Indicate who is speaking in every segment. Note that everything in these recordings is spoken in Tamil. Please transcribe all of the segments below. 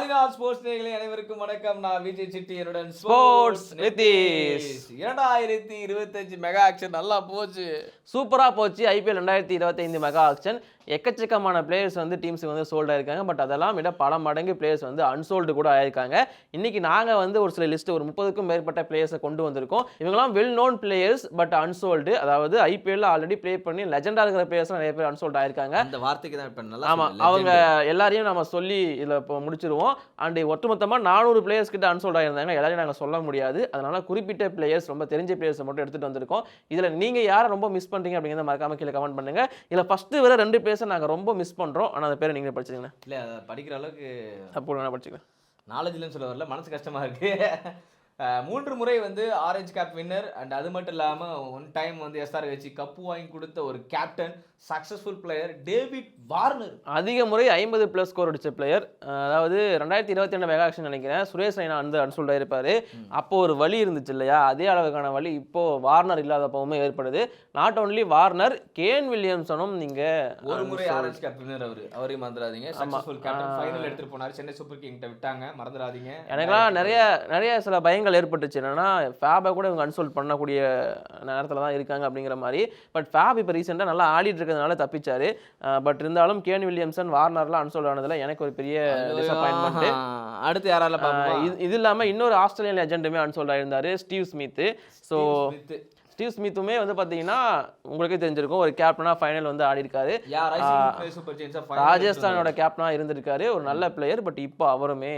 Speaker 1: ஆலினார் ஸ்போர்ட்ஸ் நேயர்களே அனைவருக்கும் வணக்கம். நான் விஜய் சிட்டி என்னுடன்
Speaker 2: Sports நிதிஷ்.
Speaker 1: இரண்டாயிரத்தி இருபத்தஞ்சு மெகா ஆக்ஷன் நல்லா போச்சு.
Speaker 2: சூப்பராக போச்சு. ஐபிஎல் ரெண்டாயிரத்தி இருபத்தைந்து மெகா ஆக்ஷன் எக்கச்சக்கமான பிளேயர்ஸ் வந்து டீம்ஸுக்கு வந்து சோல்ட் ஆயிருக்காங்க. பட் அதெல்லாம் விட பல மடங்கு பிளேயர்ஸ் வந்து அன்சோல்டு கூட ஆயிருக்காங்க. இன்னைக்கு நாங்கள் வந்து ஒரு சில லிஸ்ட் ஒரு முப்பதுக்கும் மேற்பட்ட பிளேயர்ஸை கொண்டு வந்திருக்கோம். இவங்கெல்லாம் well known players but unsold அதாவது ஐபிஎல் ஆல்ரெடி ப்ளே பண்ணி லெஜெண்டாக இருக்கிற பிளேயர்ஸ் நிறைய பேர் அன்சோல்ட் ஆயிருக்காங்க.
Speaker 1: அந்த வார்த்தைக்கு தான் இப்ப நல்லா
Speaker 2: ஆமா
Speaker 1: சொன்னீங்க,
Speaker 2: அவங்க. எல்லாரையும் நம்ம சொல்லி இதில் இப்போ முடிச்சிருவோம். அண்ட் ஒட்டுமொத்தமாக நானூறு பிளேயர்ஸ் கிட்ட அன்சோல்ட் ஆயிருந்தாங்க. எல்லாரையும் நாங்கள் சொல்ல முடியாது. அதனால குறிப்பிட்ட பிளேயர்ஸ் ரொம்ப தெரிஞ்ச பிளேயர்ஸை மட்டும் எடுத்துட்டு வந்திருக்கோம். இதில் நீங்கள் யாரை ரொம்ப மிஸ் பண்ணுறீங்க அப்படிங்கிறத மறக்காம கீழே கமெண்ட் பண்ணுங்க. இதில் ஃபர்ஸ்ட் வர ரெண்டு பிளேயர்ஸை நாங்கள் ரொம்ப மிஸ் பண்ணுறோம் ஆனால் அந்த பேரை நீங்கள் படிச்சிருங்க
Speaker 1: இல்ல படிக்கிற அளவுக்கு
Speaker 2: அப்போ நான் படிச்சுக்கிறேன்
Speaker 1: நாலேஜ் இல்லைன்னு சொல்ல வரல. மனசு கஷ்டமா இருக்கு. அஹ், மூன்று முறை வந்து ஆரஞ்சு கேப் வின்னர் அண்ட் அது மட்டும் இல்லாம ஒன் டைம் வந்து எஸ்ஆர் வச்சு கப்பு வாங்கி கொடுத்த ஒரு captain successful player David Warner
Speaker 2: அதிக முறை ஐம்பது ப்ளஸ் ஸ்கோர் அடிச்ச பிளேயர் அதாவது ரெண்டாயிரத்தி இருபத்தி ரெண்டு மெகா ஆக்ஷன் நினைக்கிறேன். சுரேஷ் ரெய்னா வந்து அன்சோல்ட் ஆயிருப்பாரு அப்போ ஒரு வலி இருந்துச்சு இல்லையா? அதே அளவுக்கான வலி இப்போ வார்னர் இல்லாதப்பவுமே ஏற்படுது. நாட் ஓன்லி வார்னர் கேன் வில்லியம்சனும் நீங்க
Speaker 1: ஒரு முறை ஆரஞ்சு கேப் வின்னர் அவரு. அவரையும் மறந்துடாதீங்க. சக்சஸ்ஃபுல் கேப்டன் ஃபைனல் எடுத்துட்டு போனாரு. சென்னை சூப்பர் கிங் கிட்ட விட்டாங்க. மறந்துடாதீங்க.
Speaker 2: எனக்கெல்லாம் நிறைய நிறைய சில பயங்கள் ஏற்பட்டுச்சு. என்னன்னா ஃபேபை கூட இவங்க அன்சோல்ட் பண்ணக்கூடிய நேரத்தில் தான் இருக்காங்க அப்படிங்கிற மாதிரி. பட் ஃபேப் இப்போ ரீசெண்டாக நல்லா ஆடிட்டு இருக்கிறதுனால தப்பிச்சாரு. பட் இருந்தாலும் கேன் வில்லியம்சன் வார்னர்லாம் அன்சோல்ட் ஆனதுல எனக்கு ஒரு பெரிய டிசப்பாயின்மெண்ட்
Speaker 1: அடுத்து யாரால
Speaker 2: இது இது இல்லாமல் இன்னொரு ஆஸ்திரேலியன் லெஜெண்டுமே அன்சோல்ட் ஆயிருந்தாரு ஸ்டீவ் ஸ்மித் ஸோ ஸ்டீவ் ஸ்மித்துமே வந்து பார்த்தீங்கன்னா உங்களுக்கே தெரிஞ்சிருக்கும் ஒரு கேப்டனாக ஃபைனல் வந்து ஆடி இருக்காரு ராஜஸ்தானோட கேப்டனாக இருந்திருக்காரு ஒரு நல்ல பிளேயர் பட் இப்போ அவருமே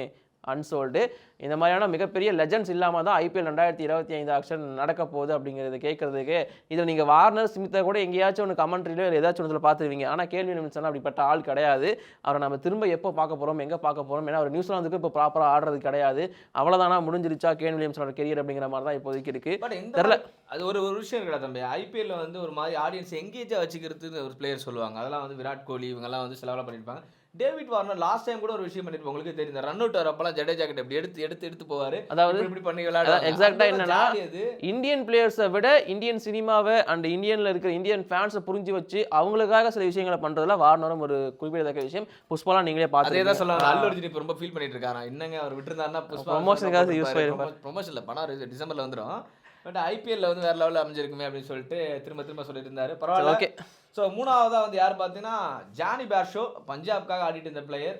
Speaker 2: அன்சோல்டு. இந்த மாதிரியான மிகப்பெரிய லெஜண்ட்ஸ் இல்லாமல் தான் ஐபிஎல் ரெண்டாயிரத்தி இருபத்தி ஐந்து ஆக்ஷன் நடக்க போகுது அப்படிங்கிறது கேட்கறதுக்கு இதில் நீங்கள் வார்னர் ஸ்மித்தை கூட எங்கேயாச்சும் ஒன்று கமெண்ட்ரியிலோ ஏதாச்சும் ஒன்றுல பார்த்துருவீங்க. ஆனால் கேள்வி நிமிஷம் அப்படிப்பட்ட ஆள் கிடையாது. அவரை நம்ம திரும்ப எப்போ பார்க்க போகிறோம் எங்கே பார்க்க போகிறோம் ஏன்னா அவர் நியூசிலாந்துக்கு இப்போ ப்ராப்பராக ஆடுறது கிடையாது. அவ்வளோதானா முடிஞ்சிருச்சா கேன் வில்லியம்ஸோட கெரியர் அப்படிங்கிற மாதிரி தான் இப்போதைக்கு இருக்கு.
Speaker 1: பட் எந்த
Speaker 2: தெரியல.
Speaker 1: அது ஒரு ஒரு விஷயம் இருக்கா தம்பி. ஐபிஎல்ல வந்து ஒரு மாதிரி ஆடியன்ஸ் எங்கேஜா வச்சுக்கிறதுன்னு ஒரு பிளேயர் சொல்லுவாங்க. அதெல்லாம் வந்து விராட் கோலி இவங்கெல்லாம் வந்து சிலவெல்லாம் பண்ணியிருப்பாங்க. டேவிட் வார்னர் லாஸ்ட் டைம் கூட ஒரு விஷயம் பண்ணிருப்போம் உங்களுக்கு தெரியும். ரன் அவுட் வரப்பெல்லாம் ஜடேஜா கிட்ட இப்படி எடுத்து எடுத்து எடுத்து போவாரு.
Speaker 2: அதாவது
Speaker 1: இப்படி பண்ணி
Speaker 2: ஆ
Speaker 1: அந்த
Speaker 2: என்னன்னா,
Speaker 1: அது.
Speaker 2: இந்தியன் பிளேயர்ஸை விட இந்தியன் சினிமாவை அண்ட் இந்தியன்ல இருக்கிற இந்தியன் ஃபேன்ஸை புரிஞ்சு வச்சு அவங்களுக்காக சில விஷயங்களை பண்றதுல வார்னரும் ஒரு குறிப்பிடத்தக்க விஷயம். புஷ்பாலாம் நீங்களே
Speaker 1: அதே
Speaker 2: பார்த்து
Speaker 1: தான் சொல்லுவாங்க. அல்லு அர்ஜுன் இப்ப ரொம்ப ஃபீல் பண்ணிட்டு இருக்காரா? என்னங்க அவர் விட்டுருந்தாருன்னா
Speaker 2: Promotion-க்காக use பண்ணிருப்பாரு.
Speaker 1: ப்ரொமோஷன்ல பணம் டிசம்பர்ல வந்துரும். பட் ஐபிஎல்ல வந்து வேற லெவல்ல அமைஞ்சிருக்குமே அப்படின்னு சொல்லிட்டு திரும்ப திரும்ப சொல்லிட்டு இருந்தாரு. பரவாயில்ல.
Speaker 2: ஓகே
Speaker 1: ஸோ மூணாவதா வந்து யார் பார்த்தீங்கன்னா ஜானி பேர்ஷோ பஞ்சாப்காக ஆடிட்டு இருந்த பிளேயர்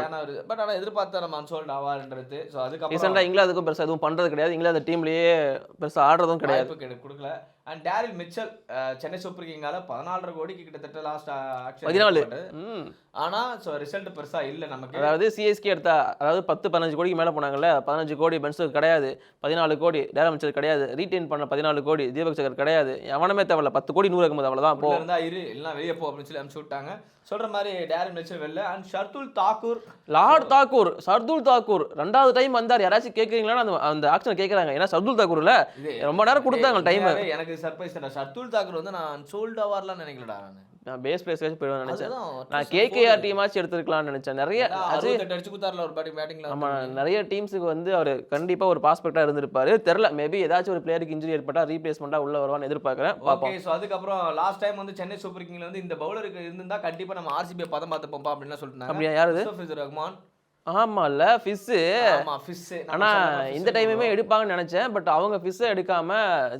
Speaker 2: one.
Speaker 1: பட் ஆனால் எதிர்பார்த்த நம்ம அன்சோல்ட் ஆவார்ன்றது. ஸோ அதுக்கப்புறம்
Speaker 2: ரீசெண்டாக இங்கிலாந்துக்கும் பெருசாக எதுவும் பண்றது கிடையாது. இங்கிலாந்து டீம்லயே பெருசா ஆடுறதும் கிடையாது.
Speaker 1: கொடுக்கல. And Daryl Mitchell Chennai super கிங்கால பதினாலரை கோடிக்கு கிட்டத்தட்ட லாஸ்ட்
Speaker 2: பதினாலு. ம்.
Speaker 1: ஆனா ஸோ ரிசல்ட் பெருசா இல்ல நமக்கு.
Speaker 2: அதாவது சிஎஸ்கே எடுத்தா அதாவது பத்து பதினஞ்சு கோடிக்கு மேலே போனாங்கல்ல பதினஞ்சு கோடி பென்ஸுக்கு கிடையாது. பதினாலு கோடி டேரா மிச்சர் கிடையாது. ரீட்டைன் பண்ண பதினாலு கோடி தீபக் சகர் கிடையாது. எவனமே தேவையில்ல. பத்து கோடி நூறு இருக்கும்போது அவ்வளோதான் போ.
Speaker 1: இருந்தா இரு எல்லாம் வெளியே போ அப்படின்னு சொல்லி அனுப்பிச்சு விட்டாங்க. சொல்ற மாதிரி டேரில் மிச்சல் வெளில. அண்ட் ஷர்துல் தாக்கூர்.
Speaker 2: லார்ட் தாக்கூர் சர்துல் தாக்கூர். ரெண்டாவது டைம் வந்தார். யாராச்சும் கேட்குறீங்களான்னு அந்த அந்த ஆக்ஷன் கேட்குறாங்க ஏன்னா சர்துல் தாக்கூர்ல ரொம்ப நேரம் கொடுத்தாங்க டைம்
Speaker 1: எனக்கு சர்ப்ரைஸ் தான் ஷர்துல் தாக்கூர் வந்து நான் சோல்ட் ஆவார்லாம் நினைக்கலடா நான்.
Speaker 2: நான் பேஸ் பிளேஸ்லேயே போயிடுவேன் நினைச்சேன். நான் கேகேஆர் டீமாச்சும் எடுத்துருக்கலாம்னு நினைச்சேன். நிறைய
Speaker 1: அடிச்சு குத்தாரில் ஒரு பேட்டிங் பேட்டிங்ல
Speaker 2: நிறைய டீம்ஸுக்கு வந்து அவர் கண்டிப்பா ஒரு பாஸ்பெக்டா இருந்திருப்பாரு. தெரில மேபி ஏதாச்சும் ஒரு பிளேயருக்கு இன்ஜுரி ஏற்பட்டா ரீப்ளேஸ்மெண்ட்டாக உள்ள வருவான்னு எதிர்பார்க்குறேன்.
Speaker 1: ஓகே
Speaker 2: பார்ப்போம்.
Speaker 1: ஸோ அதுக்கப்புறம் லாஸ்ட் டைம் வந்து சென்னை சூப்பர் கிங்ல வந்து இந்த பவுலருக்கு இருந்திருந்தா கண்டிப்பா நம்ம ஆர்சிபி பதம் பார்த்து போப்பா அப்படின்னு சொல்லிட்டு
Speaker 2: அப்படியா யாருது
Speaker 1: முஸ்தபிசுர் ரஹ்மான்
Speaker 2: ஆமா இல்ல ஃபிஸ்ஸு
Speaker 1: ஆமா ஃபிஷ்
Speaker 2: ஆனா இந்த டைமுமே எடுப்பாங்கன்னு நினைச்சேன். பட் அவங்க ஃபிஸ்ஸை எடுக்காம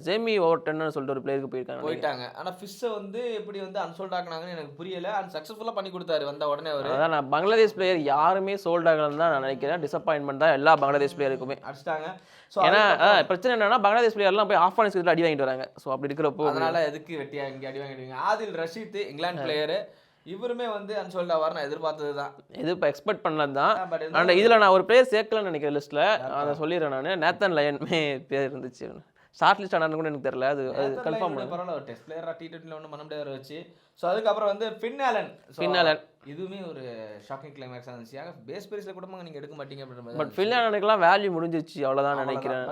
Speaker 2: ஜேமி ஓவர்டன்னு சொல்லிட்டு ஒரு பிளேயருக்கு போயிருக்காங்க.
Speaker 1: போயிட்டாங்க. ஆனா ஃபிஷ்ஷை வந்து எப்படி வந்து அன்சோல்ட் ஆக்குனாங்கன்னு எனக்கு புரியல. அண்ட் சக்ஸஸ்ஃபுல்லா பண்ணி கொடுத்தாரு வந்த உடனே அவரு.
Speaker 2: அதான் நான் பங்களாதேஷ் பிளேயர் யாருமே சோல்ட் ஆகலன்னு தான் நான் நினைக்கிறேன். டிசப்பாயின்மெண்ட் தான் எல்லா பங்களாதேஷ் பிளேயருக்குமே
Speaker 1: அடிச்சிட்டாங்க. ஸோ
Speaker 2: ஏன்னா பிரச்சனை என்னன்னா பங்களாதேஷ் பிளேயர்லாம் போய் ஆஃப் ஆனிஸ்க்கு அடி வாங்கிட்டு வராங்க. ஸோ அப்படி இருக்கிறப்போ
Speaker 1: அதனால எதுக்கு வெட்டியா இங்க அடி வாங்கிடுவீங்க ஆதில் ரஷீத் இங்கிலாந்து பிளேயரு இவருமே வந்து அன்சோல்ட் ஆவார் நான் எதிர்பார்த்தது தான்
Speaker 2: இது இப்போ எக்ஸ்பெக்ட் பண்ணது தான் அண்ட் இதில் நான் ஒரு பிளேயர் சேர்க்கலன்னு நினைக்கிறேன் லிஸ்ட்டில் அதை சொல்லிடுறேன் நான். நேத்தன் லயன்மே பேர் இருந்துச்சு. ஷார்ட் லிஸ்ட் ஆனான்னு கூட எனக்கு தெரியல. அது அது கன்ஃபார்ம் பண்ணு.
Speaker 1: பரவாயில்ல ஒரு டெஸ்ட் பிளேயரா டி டுவெண்ட்டில ஒன்றும் பண்ண முடியாத வச்சு. ஸோ அதுக்கப்புறம் வந்து Finn Allen So,
Speaker 2: Finn Allen.
Speaker 1: இதுவுமே ஒரு ஷாக்கிங் கிளைமேக்ஸ் இருந்துச்சு. ஆக பேஸ் பேஸ்ல கூட நீங்க எடுக்க மாட்டீங்க அப்படின்ற
Speaker 2: பட் ஃபின்லாண்டுக்கெல்லாம் வேல்யூ முடிஞ்சிச்சு அவ்வளோதான் நினைக்கிறேன்.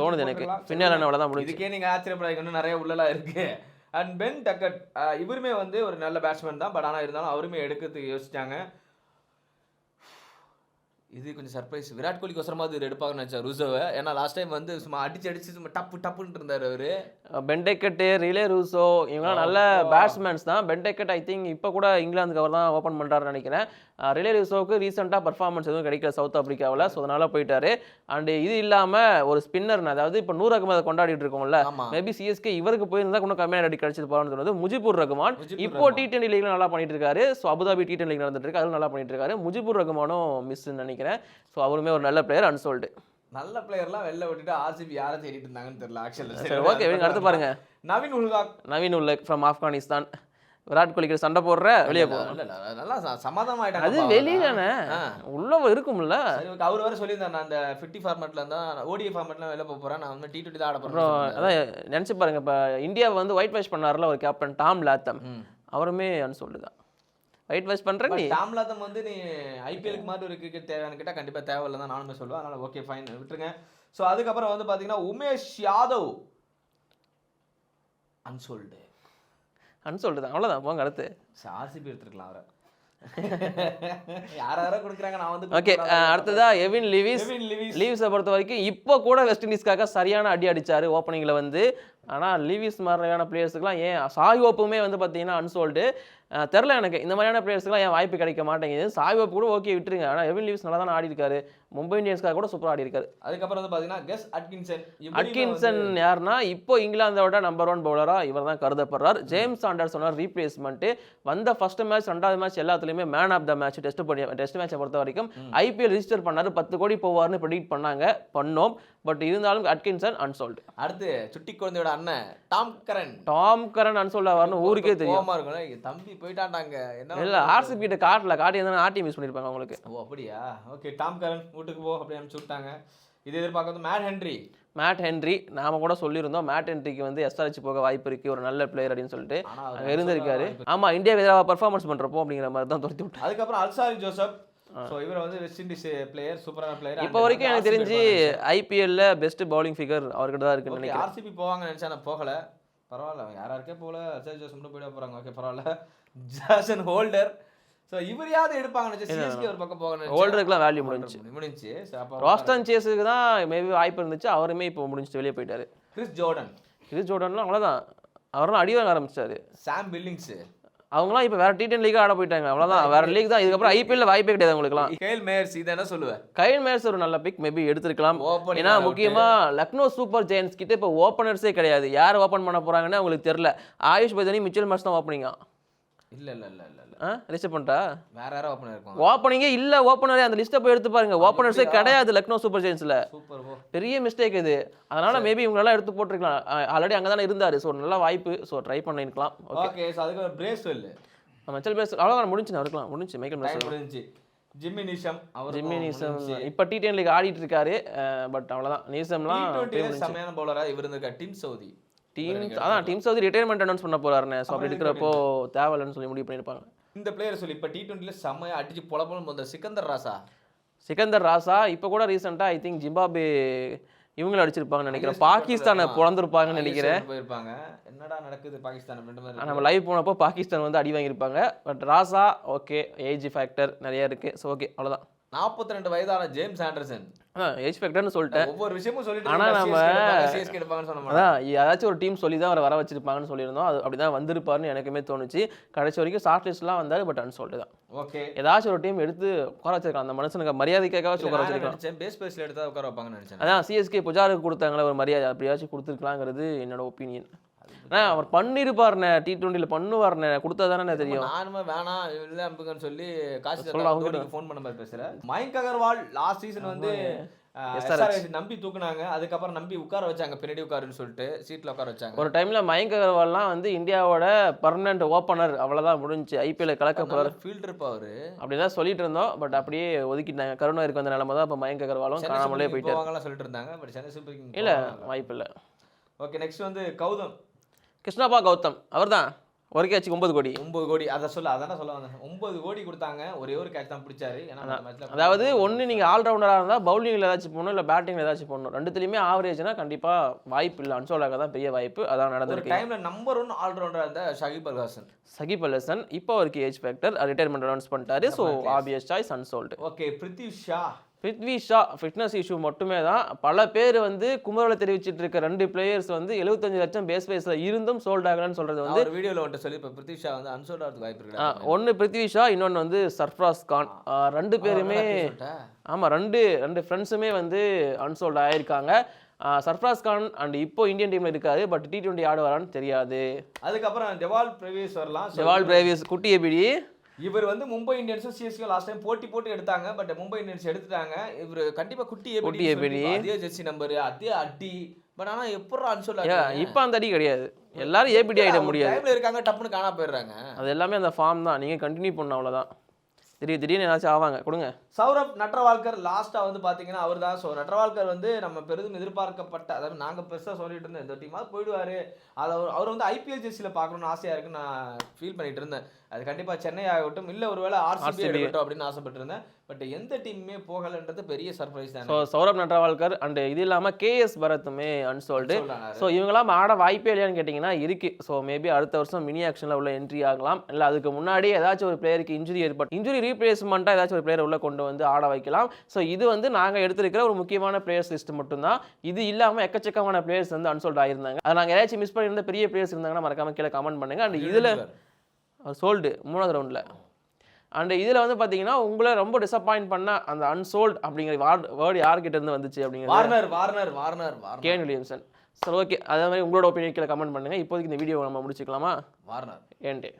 Speaker 2: தோணுது எனக்கு. ஃபின்லாண்ட் அவ்வளோதான் முடிஞ்சு
Speaker 1: இதுக்கே நீங்க ஆச்சரியப்படாதீங்க. இன்னும் நிறைய உள்ளலாம் இருக்கு. அண்ட் பென் டக்கட் இவருமே வந்து ஒரு நல்ல பேட்ஸ்மேன் தான். பட் ஆனா இருந்தாலும் அவருமே எடுக்கிறதுக்கு யோசிச்சாங்க. இது கொஞ்சம் சர்ப்ரைஸ் விராட் கோலிக்கு ஒசரமா இது எடுப்பாங்கன்னு நினச்சேன் ருசோவை. ஏன்னா லாஸ்ட் டைம் வந்து சும்மா அடிச்சு அடிச்சு சும்மா டப்பு டப்புன்னு இருந்தார் அவரு.
Speaker 2: பெண்டெக்கட்டு ரிலே ரூசோ இவங்கலாம் நல்ல பேட்ஸ்மேன்ஸ் தான். பெண்டெக்கட் ஐ திங்க் இப்போ கூட இங்கிலாந்துக்கு அவர் தான் ஓப்பன் பண்ணுறாருன்னு நினைக்கிறேன். ரிலே ரூசோவுக்கு ரீசெண்டாக பர்ஃபார்மன்ஸ் எதுவும் கிடைக்கல சவுத் ஆப்பிரிக்காவில் ஸோ அதனால் போயிட்டாரு. அண்ட் இது இல்லாமல் ஒரு ஸ்பின்னர் அதாவது இப்போ நூறு அகமதை கொண்டாடிட்டு இருக்கோம்ல. மேபி சிஎஸ்கே இவருக்கு போயிருந்தா இன்னும் கம்மியான அடி கிடைச்சது போறான்னு சொன்னது முஜிபுர் ரகுமான். இப்போ. டி டுவெண்ட்டி லீக்ல நல்லா பண்ணிட்டு இருக்காரு. So Abu Dhabi T twenty league நடந்துட்டு இருக்கு. அதுவும் நல்லா பண்ணிட்டு இருக்காரு. முஜிபுர் ரகுமானும் மிஸ்ன்னு நினைக்கிறேன். ஸோ அவருமே ஒரு நல்ல பிளேயர் அன்சோல்டு
Speaker 1: நல்ல பிளேயர்லாம் வெளில விட்டுட்டு ஆர்சிபி யாரை தேடிட்டு இருந்தாங்கன்னு தெரியல ஆக்சுவலா
Speaker 2: சரி ஓகே அடுத்து பாருங்க.
Speaker 1: நவீன் உல்காக்
Speaker 2: நவீன் உல்லக் ஃப்ரம் ஆப்கானிஸ்தான் விராட் கோலிக்கு சண்டை போடுற வெளியே போ.
Speaker 1: நல்லா சமாதானம் ஆயிட்டாங்க
Speaker 2: அது. வெளியிலண்ணே. உள்ள இருக்கும்ல.
Speaker 1: அவர் வேற சொல்லியிருந்தார் நான் அந்த ஃபிஃப்டி ஃபார்மேட்ல இருந்தா ஓடிஐ ஃபார்மேட்ல வெளில போக போறேன் நான் வந்து டி டுவெண்ட்டி தான் ஆட போறேன்
Speaker 2: அதான் நினச்சி பாருங்க இப்போ இந்தியாவை வந்து ஒயிட் வாஷ் பண்ணார்ல ஒரு கேப்டன் டாம் லாத்தம். அவருமே அன்சோல்டு தான் ஒயிட் வாஷ் பண்ற நீ?
Speaker 1: டாம்லாதம் வந்து நீ ஐபிஎலுக்கு மாதிரி ஒரு கிரிக்கெட் தேவைன்னு கேட்டால் கண்டிப்பா தேவையில்லை தான் நானுமே சொல்லுவேன். அதனால ஓகே ஃபைன் விட்டுருங்க. ஸோ அதுக்கப்புறம் வந்து பாத்தீங்கன்னா உமேஷ் யாதவ் அன்சோல்டு
Speaker 2: அன்சோல்டு தான் அவ்வளோதான் போங்க அடுத்து.
Speaker 1: ஆர்சிபி எடுத்துருக்கலாம் அவரை. யார் யாரோ கொடுக்குறாங்க நான் வந்து
Speaker 2: ஓகே அடுத்ததா எவின் லிவிஸ்.
Speaker 1: லிவிஸ்.
Speaker 2: பொறுத்த வரைக்கும் இப்போ கூட வெஸ்ட் இண்டீஸ்க்காக சரியான அடி அடிச்சாரு ஓப்பனிங்கில் வந்து. ஆனால் லீவிஸ் மாதிரியான பிளேயர்ஸுக்குலாம் ஏன் சாய் ஓப்புமே வந்து பார்த்தீங்கன்னா அன்சோல்டு தெரில எனக்கு. இந்த மாதிரியான பிளேயர்ஸ்க்குலாம் ஏன் வாய்ப்பு கிடைக்க மாட்டேங்குது? சாய் ஓப்பு கூட ஓகே விட்டுருங்க. ஆனால் எவின் லீவ்ஸ் நல்லா தான் ஆடி இருக்காரு மும்பை இந்தியன்ஸ்க்காக கூட சூப்பராக ஆடி இருக்காரு
Speaker 1: அதுக்கப்புறம் வந்து பாத்தீங்கன்னா கெஸ் அட்கின்சன்
Speaker 2: அட்கின்சன் யாருன்னா இப்போ இங்கிலாந்தோட நம்பர் ஒன் பவுலராக இவர் தான் கருதப்படுறார். ஜேம்ஸ் சாண்டர்ஸோட ரீப்ளேஸ்மெண்ட்டு வந்த ஃபர்ஸ்ட் மேட்ச் ரெண்டாவது மேட்ச் எல்லாத்துலேயுமே man of the match test பண்ணி டெஸ்ட் மேட்சை பொறுத்த வரைக்கும் ஐபிஎல் ரிஜிஸ்டர் பண்ணாரு. பத்து கோடி போவார்னு ப்ரெடிக்ட் பண்ணாங்க. பண்ணோம். பட் இருந்தாலும் அட்கின்சன் அன்சோல்டு
Speaker 1: அடுத்து சுட்டி குழந்தையோட அண்ணன் Tom Curran
Speaker 2: Tom Curran unsold ஆவார்னு ஊருக்கே தெரியும்.
Speaker 1: கோவமா இருக்கும் "ஏய், தம்பி போயிட்டாண்டாங்க என்ன
Speaker 2: இல்ல ஆர்சிபி கிட்ட காட்டல காட்டி இருந்தா ஆர்டி மிஸ் பண்ணிருப்பாங்க உங்களுக்கு
Speaker 1: ஓ அப்படியா? ஓகே டாம் கரன் வீட்டுக்கு போ அப்படி அனுப்பிச்சு விட்டாங்க. இது எதிர்பார்க்க வந்து மேட் ஹென்ரி
Speaker 2: மேட் ஹென்ரி நாம கூட சொல்லியிருந்தோம் மேட் ஹென்ரிக்கு வந்து எஸ்ஆர்ஹெச் போக வாய்ப்பு இருக்கு ஒரு நல்ல பிளேயர் அப்படின்னு சொல்லிட்டு. அங்க இருந்திருக்காரு. ஆமா இந்தியா எதிராக பர்ஃபார்மன்ஸ் பண்றப்போ அப்படிங்கிற மாதிரி தான் துரத்தி விட்டாங்க
Speaker 1: அதுக்கப்புறம் அல்சாரி ஜோசப். ஸோ இவர் வந்து வெஸ்ட் இண்டீஸ் பிளேயர் சூப்பரான பிளேயர்
Speaker 2: இப்போ வரைக்கும் எனக்கு தெரிஞ்சு ஐபிஎல்ல பெஸ்ட் பவுலிங் ஃபிகர் அவர்கிட்ட தான் இருக்குன்னு நினைக்கிறேன்.
Speaker 1: ஆர்சிபி போவாங்கன்னு நினைச்சா நான் போகல. பரவாயில்ல யாராருக்கே போகல. அல்சாரி ஜோசப் மட்டும் போயிட போறாங்க. ஓகே பரவாயில்ல. ஜாசன் ஹோல்டர் ஸோ இவர் யாவது எடுப்பாங்க நினைச்சா சிஎஸ்கே ஒரு பக்கம் போக
Speaker 2: ஹோல்டருக்குலாம் வேல்யூ முடிஞ்சு
Speaker 1: முடிஞ்சு
Speaker 2: ரோஸ்டன் சேஸுக்கு தான் மேபி வாய்ப்பு இருந்துச்சு. அவருமே இப்போ முடிஞ்சுட்டு வெளியே போயிட்டாரு.
Speaker 1: கிறிஸ் ஜோர்டன்
Speaker 2: இது ஜோர்டன்லாம் அவ்வளோதான் அவரெல்லாம் அடி வாங்க ஆரம்பிச்சாரு
Speaker 1: சாம் பில்லிங்ஸ்
Speaker 2: அவங்களாம் இப்போ வேற டி டென் லீக் ஆட போயிட்டாங்க. அவ்வளோதான் வேற லீக் தான். இதுக்கப்புறம் ஐபிஎல்ல வாய்ப்பே கிடையாது அவங்களுக்குலாம்
Speaker 1: கேல் மேயர்ஸ் இதை என்ன சொல்லுவேன்?
Speaker 2: கைல் மேர்ஸ் ஒரு நல்ல பிக் மேபி எடுத்திருக்கலாம். ஏன்னா
Speaker 1: out.
Speaker 2: முக்கியமா லக்னோ சூப்பர் ஜெயின்ஸ் கிட்ட இப்போ ஓப்பனர்ஸே கிடையாது. யார் ஓப்பன் பண்ண போறாங்கன்னு அவங்களுக்கு தெரியல. ஆயுஷ் பைதனி மிச்சல் மேட்ச் தான் ஓப்பனிங்கா
Speaker 1: இல்ல இல்ல இல்ல இல்ல
Speaker 2: ரிசீவ் பண்ணிட்டா?
Speaker 1: வேற யாரோ ஓப்பனர் இருக்கும்
Speaker 2: ஓப்பனிங்கே இல்ல ஓப்பனரே அந்த லிஸ்ட்டை போய் எடுத்து பாருங்க. ஓப்பனர்ஸே கிடையாது லக்னோ சூப்பர் ஜெயின்ஸ்ல.
Speaker 1: சூப்பர்
Speaker 2: பெரிய மிஸ்டேக் இது. அதனால மேபி இவங்களெல்லாம் எடுத்து போட்டிருக்கலாம். ஆல்ரெடி அங்கே தானே இருந்தாரு. ஸோ நல்ல வாய்ப்பு. ஸோ ட்ரை பண்ணிருக்கலாம். ஓகே
Speaker 1: ஓகே ஸோ அதுக்கு பிரேஸ்வெல்
Speaker 2: மிச்சல் பேஸ் அவ்வளோதான் முடிஞ்சு அவருக்கலாம் முடிஞ்சு மைக்கேல்
Speaker 1: டைம்
Speaker 2: மேஸ்
Speaker 1: முடிஞ்சுச்சு. ஜிம்மி நிஷம் அவர்
Speaker 2: ஜிம்மி நீசம் இப்போ டி டென் லீக் ஆடிட்டு இருக்காரு. பட் அவ்வளோதான் நீசம்லாம்
Speaker 1: டுவெண்ட்டி செம்மையான பவுலரா இவர் இருந்திருக்கா டிம் சவுதி
Speaker 2: டீம் அதான் டீம் சவுதி ரிட்டையர்மெண்ட் அனௌன்ஸ் பண்ண போறாருண்ணே. ஸோ அப்படி இருக்கிறப்போ தேவையில்லைன்னு சொல்லி முடிவு பண்ணியிருப்பாங்க.
Speaker 1: இந்த பிளேயர் சொல்லி இப்போ டி டுவெண்ட்டில செம்மையா அடிச்சு பொலப்பொலம் வந்த சிக்கந்தர் ராசா?
Speaker 2: சிக்கந்தர் ராசா இப்போ கூட ரீசெண்டாக ஐ திங்க் ஜிம்பாபே இவங்களும் அடிச்சிருப்பாங்கன்னு நினைக்கிறேன். பாகிஸ்தானை பிறந்திருப்பாங்கன்னு நினைக்கிறேன்.
Speaker 1: போயிருப்பாங்க. என்னடா நடக்குது பாகிஸ்தான்.
Speaker 2: நம்ம லைவ் போனப்போ பாகிஸ்தான் வந்து அடி வாங்கியிருப்பாங்க. But Raza okay age factor நிறைய இருக்கு. ஸோ ஓகே அவ்வளோதான்
Speaker 1: 42 ரெண்டு வயதான ஜேம்ஸ் ஆண்டர்சன்.
Speaker 2: ஃபேக்டர்னு சொல்லிட்டேன்.
Speaker 1: ஒவ்வொரு விஷயமும் சொல்லிட்டு
Speaker 2: ஆனா
Speaker 1: இருந்தா
Speaker 2: நம்ம-
Speaker 1: CSK எடுப்பாங்கன்னு சொன்ன மாதிரி.
Speaker 2: அதான் ஏதாச்சும் ஒரு டீம் சொல்லி தான் அவரை வர வச்சிருப்பாங்கன்னு சொல்லியிருந்தோம். அது அப்படி தான் வந்திருப்பாருன்னு எனக்குமே தோணுச்சு. கடைசி வரைக்கும் ஷார்ட் லிஸ்ட்லாம் வந்தார் பட் அன்சோல்டு தான்.
Speaker 1: ஓகே.
Speaker 2: ஏதாச்சும் ஒரு டீம் எடுத்து உட்கார வச்சிருக்கலாம். அந்த மனுஷனுக்கு மரியாதைக்காக உட்கார
Speaker 1: நினைச்சேன் பேஸ் பேஸ்ல எடுத்தா உட்கார வைப்பாங்கன்னு நினைச்சேன்.
Speaker 2: அதான் சிஎஸ்கே புஜாருக்கு கொடுத்தாங்களே ஒரு மரியாதை. அப்படியாச்சும் கொடுத்துருக்கலாங்கிறது என்னோட ஒப்பீனியன் அவர் பண்ணிருப்பாருண்ணே டி டுவெண்ட்டியில் பண்ணுவாருண்ணே கொடுத்தா தானே தெரியும்.
Speaker 1: நானுமே வேணாம் இல்ல அனுப்புங்கன்னு சொல்லி காசு
Speaker 2: அவங்க
Speaker 1: ஃபோன் பண்ண மாதிரி பேசுறேன் மயங்க் அகர்வால் லாஸ்ட் சீசன் வந்து நம்பி தூக்குனாங்க. அதுக்கப்புறம் நம்பி உட்கார வச்சாங்க பின்னாடி உட்காருன்னு சொல்லிட்டு சீட்ல உட்கார வச்சாங்க.
Speaker 2: ஒரு டைம்ல மயங்க் அகர்வால்லாம் வந்து இந்தியாவோட பர்மனன்ட் ஓப்பனர் அவ்வளவுதான் முடிஞ்சு ஐபிஎல் கலக்க போறாரு.
Speaker 1: ஃபீல்டர் அவரு.
Speaker 2: அப்படிதான் சொல்லிட்டு இருந்தோம். பட் அப்படியே ஒதுக்கிட்டாங்க. கருணாருக்கு வந்த நிலைமை தான் இப்போ மயங்க் அகர்வாலும் காணாமலே
Speaker 1: போவாங்கலாம் சொல்லிட்டு இருந்தாங்க. பட் சென்னை சூப்பர் கிங்
Speaker 2: இல்ல வாய்ப்பு இல்ல.
Speaker 1: ஓகே நெக்ஸ்ட் வந்து கௌதம்.
Speaker 2: கிருஷ்ணப்பா கௌதம் அவர்தான். ஒரு கேட்ச் ஒன்பது கோடி.
Speaker 1: ஒன்பது கோடி. அதை சொல்ல அதான சொல்ல வந்தேன். ஒன்பது கோடி கொடுத்தாங்க ஒரே ஒரு கேட்ச் தான் பிடிச்சாரு. ஏன்னா
Speaker 2: அதாவது ஒன்று நீங்கள் ஆல்ரவுண்டராக இருந்தால் பவுலிங்கில் ஏதாச்சும் போடணும் இல்லை பேட்டிங்கில் ஏதாச்சும் போடணும். ரெண்டுத்துலையுமே ஆவரேஜ்னா கண்டிப்பாக வாய்ப்பு இல்லை. அன்சோலாக தான் பெரிய வாய்ப்பு. அதான் நடந்திருக்கு.
Speaker 1: டைம்ல நம்பர் ஒன் ஆல்ரவுண்டரா இருந்த ஷகிப் அல் ஹாசன்.
Speaker 2: அலசன் இப்போ அவருக்கு ஏஜ் ஃபேக்டர் ரிட்டையர்மெண்ட் அனௌன்ஸ் பண்ணிட்டாரு. So obvious choice unsold
Speaker 1: okay Prithvi Shaw.
Speaker 2: Prithvi Shaw fitness issue மட்டுமே தான். பல பேர் வந்து குமரலை தெரிவிச்சிட்டு இருக்க ரெண்டு பிளேயர்ஸ் வந்து 75 லட்சம் பேஸ் பேஸில் இருந்தும் சோல்ட் ஆகலன்னு சொல்றது வந்து
Speaker 1: வீடியோல வந்துட்டு சொல்லி இப்போ பிரித்திவ் ஷா வந்து அன்சோல்ட் ஆகிறதுக்கு வாய்ப்பு இருக்கு
Speaker 2: ஒன்று பிருத்வி ஷா இன்னொன்று வந்து சர்ஃப்ராஸ் கான். ரெண்டு பேருமே ஆமாம் ரெண்டு ரெண்டு ஃப்ரெண்ட்ஸுமே வந்து அன்சோல்ட் ஆயிருக்காங்க. ஆ, சர்ஃப்ராஸ் கான் அண்ட் இப்போ இந்தியன் டீமில் இருக்காரு பட் டி டுவெண்ட்டி ஆடுவாரான்னு தெரியாது.
Speaker 1: அதுக்கப்புறம் டெவால் பிரவேஸ் வரலாம்.
Speaker 2: ஜெவால் பிரேவிஸ் குட்டி எபிடி
Speaker 1: இவர் வந்து மும்பை இந்தியன்ஸும் சிஎஸ்கே லாஸ்ட் டைம் போட்டி போட்டு எடுத்தாங்க. பட் மும்பை இந்தியன்ஸ் எடுத்துட்டாங்க. இவர் கண்டிப்பா குட்டி
Speaker 2: குட்டி.
Speaker 1: அதே ஜெர்சி நம்பர் அதே அடி. பட் ஆனா எப்பறம் அன்சோல்
Speaker 2: இப்போ அந்த அடி கிடையாது. எல்லாரும் ஏபிடி ஆகிட முடியாது.
Speaker 1: இருக்காங்க டப்புன்னு காணா போயிடுறாங்க.
Speaker 2: அது எல்லாமே அந்த ஃபார்ம் தான். நீங்கள் கண்டினியூ பண்ணணும் அவ்வளோதான் திடீர் திடீர்னு ஏதாச்சும் ஆவாங்க. கொடுங்க.
Speaker 1: சௌரப் நட்ரவால்கர் லாஸ்டா வந்து பாத்தீங்கன்னா அவர் தான் ஸோ நட்ரவால்கர் வந்து நம்ம பெரிதும் எதிர்பார்க்கப்பட்ட அதாவது நாங்க பெருசா சொல்லிட்டு இருந்தோம். இந்த டீமாவது போயிடுவாரு. அது அவர் வந்து ஐபிஎல் ஜெர்சியில பார்க்கணும்னு ஆசையா இருக்குன்னு நான் ஃபீல் பண்ணிட்டு இருந்தேன். அது கண்டிப்பா சென்னை ஆகட்டும் இல்ல ஒருவேளை ஆர்சிபி. எடுக்கட்டும் அப்படின்னு ஆசைப்பட்டு இருந்தேன் பட் எந்த டீமுமே போகலன்றது பெரிய சர்ப்ரைஸ்
Speaker 2: ஸோ
Speaker 1: தானே
Speaker 2: சௌரப் நட்ராவால்கர் அண்ட் இது இல்லாமல் கேஎஸ் பரத்துமே அன்சோல்டு ஸோ இவங்களாம் ஆட வாய்ப்பே இல்லையான்னு கேட்டிங்கன்னா இருக்கு. ஸோ மேபி அடுத்த வருஷம் மினி ஆக்ஷனில் உள்ள என்ட்ரி ஆகலாம். இல்லை அதுக்கு முன்னாடி ஏதாச்சும் ஒரு பிளேயருக்கு இன்ஜுரி ஏற்பட்டு இன்ஜுரி ரீப்ளேஸ்மெண்ட்டாக ஏதாச்சும் ஒரு பிளேயர் உள்ள கொண்டு வந்து ஆட வைக்கலாம். ஸோ இது வந்து நாங்கள் எடுத்திருக்கிற ஒரு முக்கியமான பிளேயர்ஸ் லிஸ்ட் மட்டும்தான். இது இல்லாமல் எக்கச்சக்கமான பிளேயர்ஸ் வந்து அன்சோல்ட் ஆயிருந்தாங்க. அது நாங்கள் ஏதாச்சும் மிஸ் பண்ணியிருந்த பெரிய பிளேயர்ஸ் இருந்தாங்கன்னா மறக்காம கீழே கமெண்ட் பண்ணுங்க. அண்ட் இதில் சோல்டு மூணாவது ரவுண்டில் அண்ட் இதில் வந்து பார்த்தீங்கன்னா உங்களை ரொம்ப டிசப்பாயிண்ட் பண்ண அந்த அன்சோல்ட் அப்படிங்கிற வார்டு வேர்டு யார்கிட்ட இருந்து வந்துச்சு அப்படிங்கிறது?
Speaker 1: Warner Warner Warner
Speaker 2: Kane Williamson சரி ஓகே அதே மாதிரி உங்களோட ஒப்பீனியன் கீழே கமெண்ட் பண்ணுங்க. இப்போதைக்கு இந்த வீடியோ நம்ம முடிச்சுக்கலாமா?
Speaker 1: வார்னர்.
Speaker 2: ஏன்ட்டு